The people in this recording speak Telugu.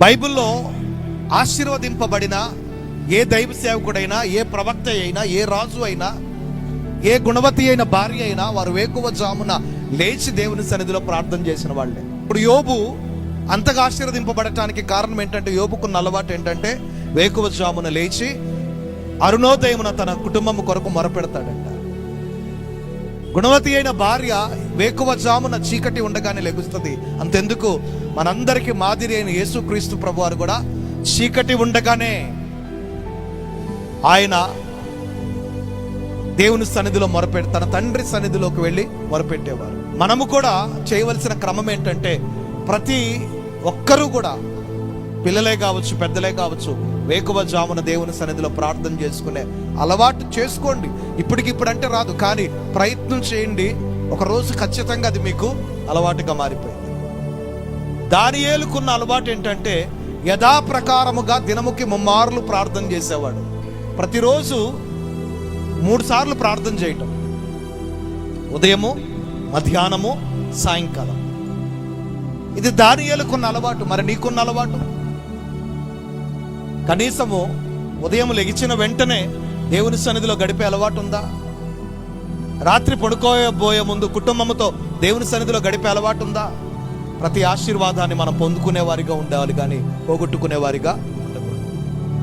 బైబిల్లో ఆశీర్వదింపబడిన ఏ దైవ సేవకుడైనా ఏ ప్రవక్త అయినా ఏ రాజు అయినా ఏ గుణవతి అయిన భార్య అయినా వారు వేకువ జామున లేచి దేవుని సన్నిధిలో ప్రార్థన చేసిన వాళ్ళే. ఇప్పుడు యోబు అంతగా ఆశీర్వదింపబడటానికి కారణం ఏంటంటే యోబుకున్న అలవాటు ఏంటంటే వేకువ జామున లేచి అరుణోదయమున తన కుటుంబం కొరకు మొరపెడతాడు. గుణవతి అయిన భార్య వేకువ జామున చీకటి ఉండగానే లెగుస్తుంది. అంతెందుకు? మనందరికీ మాదిరి అయిన యేసుక్రీస్తు ప్రభు వారు కూడా చీకటి ఉండగానే ఆయన దేవుని సన్నిధిలో మొరపెట్టి తన తండ్రి సన్నిధిలోకి వెళ్ళి మొరపెట్టేవారు. మనము కూడా చేయవలసిన క్రమం ఏంటంటే ప్రతి ఒక్కరూ కూడా పిల్లలే కావచ్చు పెద్దలే కావచ్చు వేకువ జామున దేవుని సన్నిధిలో ప్రార్థన చేసుకునే అలవాటు చేసుకోండి. ఇప్పటికిప్పుడు అంటే రాదు కానీ ప్రయత్నం చేయండి. ఒక రోజు ఖచ్చితంగా అది మీకు అలవాటుగా మారిపోయింది. దానియేలుకున్న అలవాటు ఏంటంటే యథాప్రకారముగా దినముకి ముమ్మార్లు ప్రార్థన చేసేవాడు. ప్రతిరోజు మూడు సార్లు ప్రార్థన చేయటం. ఉదయము మధ్యాహ్నము సాయంకాలం. ఇది దానియేలుకున్న అలవాటు. మరి నీకున్న అలవాటు? కనీసము ఉదయం లెగిచిన వెంటనే దేవుని సన్నిధిలో గడిపే అలవాటు ఉందా? రాత్రి పడుకోబోయే ముందు కుటుంబంతో దేవుని సన్నిధిలో గడిపే అలవాటు ఉందా? ప్రతి ఆశీర్వాదాన్ని మనం పొందుకునే వారిగా ఉండాలి కానీ పోగొట్టుకునే వారిగా